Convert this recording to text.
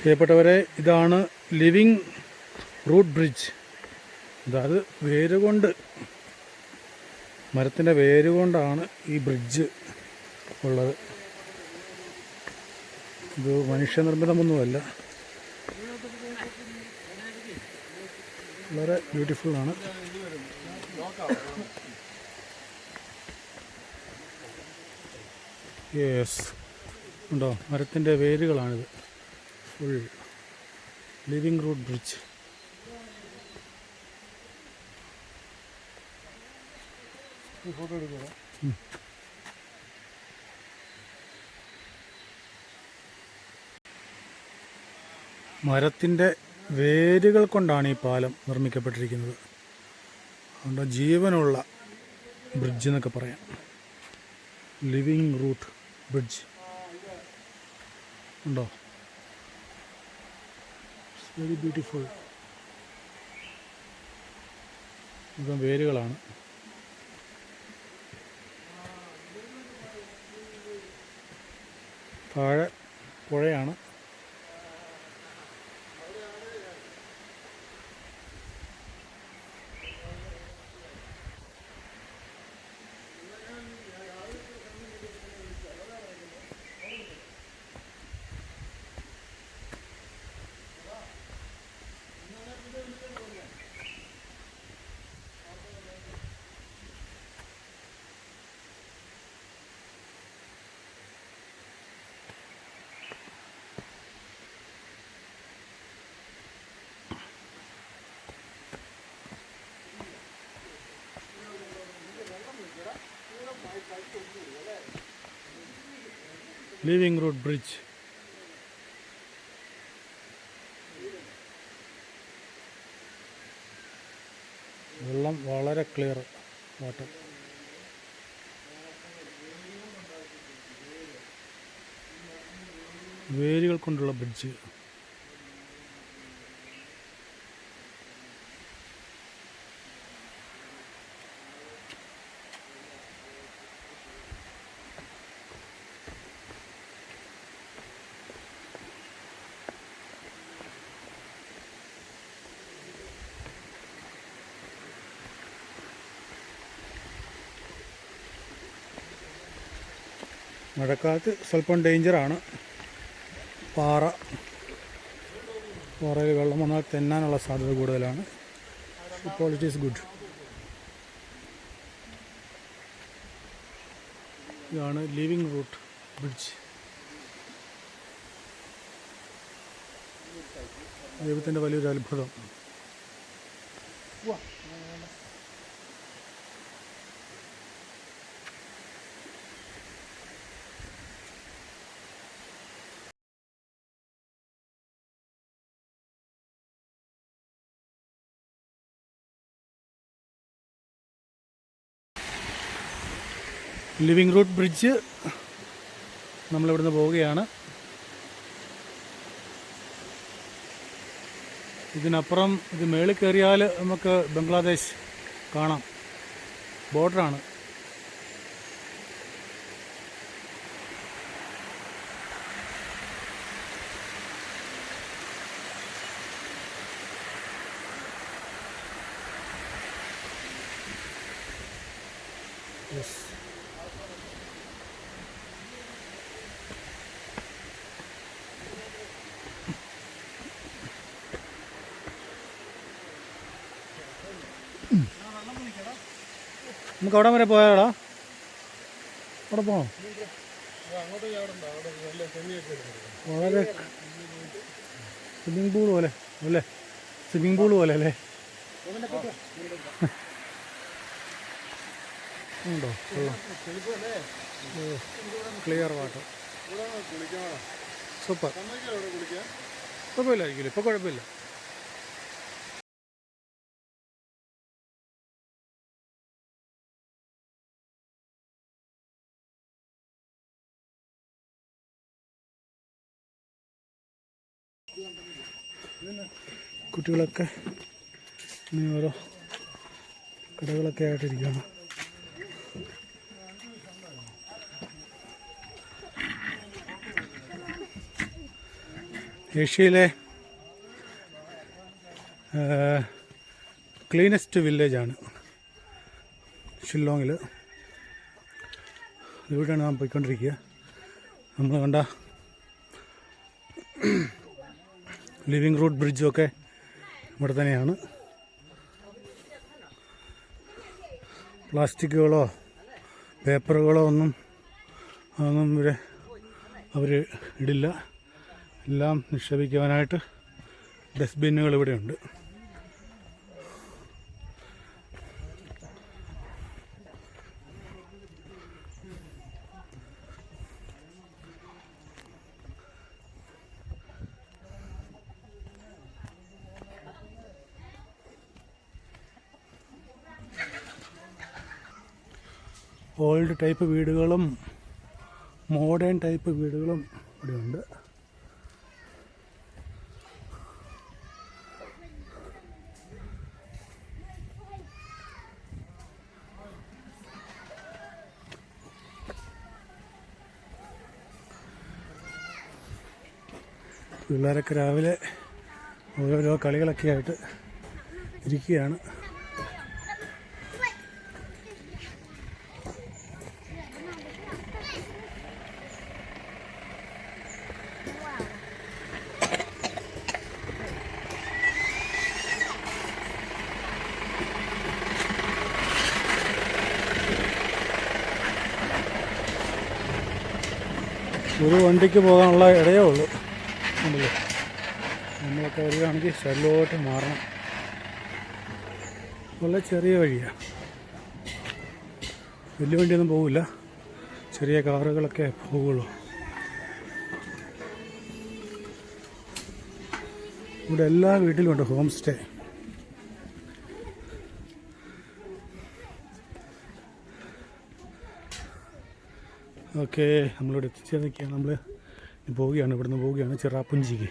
പ്രിയപ്പെട്ടവരെ ഇതാണ് living root bridge. അതായത് വേരുകൊണ്ട് മരത്തിന്റെ വേരുകൊണ്ടാണ് ഈ ബ്രിഡ്ജ് ഉള്ളത്. ഇത് മനുഷ്യനിർമ്മിതമൊന്നുമല്ല. വളരെ ബ്യൂട്ടിഫുള്ളാണ് യെസ് ഉണ്ടോ? മരത്തിന്റെ വേരുകളാണിത്. Full living root bridge. Photo എടുക്കാം മരത്തിന്റെ വേരുകൾ കൊണ്ടാണ് ഈ പാലം നിർമ്മിക്കപ്പെട്ടിരിക്കുന്നത്. അതുകൊണ്ട് ജീവനുള്ള ബ്രിഡ്ജ് എന്നൊക്കെ പറയാം. Living root bridge. ഉണ്ടോ? വെരി ബ്യൂട്ടിഫുൾ ഇപ്പം വേരുകളാണ്. താഴെ പുഴയാണ്. ലിവിങ് റോഡ് ബ്രിഡ്ജ് വെള്ളം വളരെ ക്ലിയർ വാട്ടർ വേരുകൾ കൊണ്ടുള്ള ബ്രിഡ്ജ് മഴക്കാലത്ത് സ്വല്പം ഡേഞ്ചറാണ് പാറ പാറയിൽ വെള്ളം വന്നാൽ തെന്നാനുള്ള സാധ്യത കൂടുതലാണ്. ഇപ്പോൾ ഇറ്റ് ഈസ് ഗുഡ് ഇതാണ് ലിവിങ് റൂട്ട് ബ്രിഡ്ജ് ദൈവത്തിന്റെ വലിയൊരു അത്ഭുതം. ലിവിങ് റൂട്ട് ബ്രിഡ്ജ് നമ്മളിവിടുന്ന് പോവുകയാണ്. ഇതിനപ്പുറം ഇത് മേളിൽ കയറിയാൽ നമുക്ക് ബംഗ്ലാദേശ് കാണാം. ബോർഡറാണ്. യെസ് നമുക്ക് അവിടെ വരെ പോയാടാ അവിടെ പോണോ? വളരെ സ്വിമ്മിംഗ് പൂൾ പോലെ അല്ലേ? സ്വിമ്മിംഗ് പൂൾ പോലെ അല്ലേ? ഉണ്ടോ? Clear water super. കുഴപ്പമില്ലായിരിക്കില്ല ഇപ്പോൾ കുഴപ്പമില്ല. കുട്ടികളൊക്കെ ഇനി ഓരോ കടകളൊക്കെ ആയിട്ടിരിക്കുകയാണ്. ഏഷ്യയിലെ ക്ലീനസ്റ്റ് വില്ലേജാണ് ഷില്ലോങ്ങിൽ ഇവിടെയാണ് നാം പോയിക്കൊണ്ടിരിക്കുക. നമ്മൾ കണ്ട ലിവിങ് റൂട്ട് ബ്രിഡ്ജൊക്കെ ഇവിടെ തന്നെയാണ്. പ്ലാസ്റ്റിക്കുകളോ പേപ്പറുകളോ ഒന്നും അതൊന്നും ഇവരെ അവർ ഇടില്ല. എല്ലാം നിക്ഷേപിക്കുവാനായിട്ട് ഡസ്റ്റ്ബിന്നുകൾ ഇവിടെയുണ്ട്. ഓൾഡ് ടൈപ്പ് വീടുകളും മോഡേൺ ടൈപ്പ് വീടുകളും ഇവിടെയുണ്ട് പിള്ളേരൊക്കെ രാവിലെ ഓരോരോ കളികളൊക്കെ ആയിട്ട് ഇരിക്കുകയാണ്. ഒരു വണ്ടിക്ക് പോകാനുള്ള ഇടയേ ഉള്ളൂ. നമ്മളൊക്കെ വരികയാണെങ്കിൽ ഷെല്ലോട്ട് മാറണം. വളരെ ചെറിയ വഴിയാണ് വലിയ വണ്ടിയൊന്നും പോകില്ല ചെറിയ കാറുകളൊക്കെ പോവുള്ളൂ. ഇവിടെ എല്ലാ വീട്ടിലും ഉണ്ട് ഹോം സ്റ്റേ. ഓക്കെ നമ്മളിവിടെ എത്തിച്ചേർന്നിരിക്കുകയാണ്. നമ്മൾ പോവുകയാണ് ഇവിടുന്ന് പോവുകയാണ് ചിറാപ്പുഞ്ചിക്ക്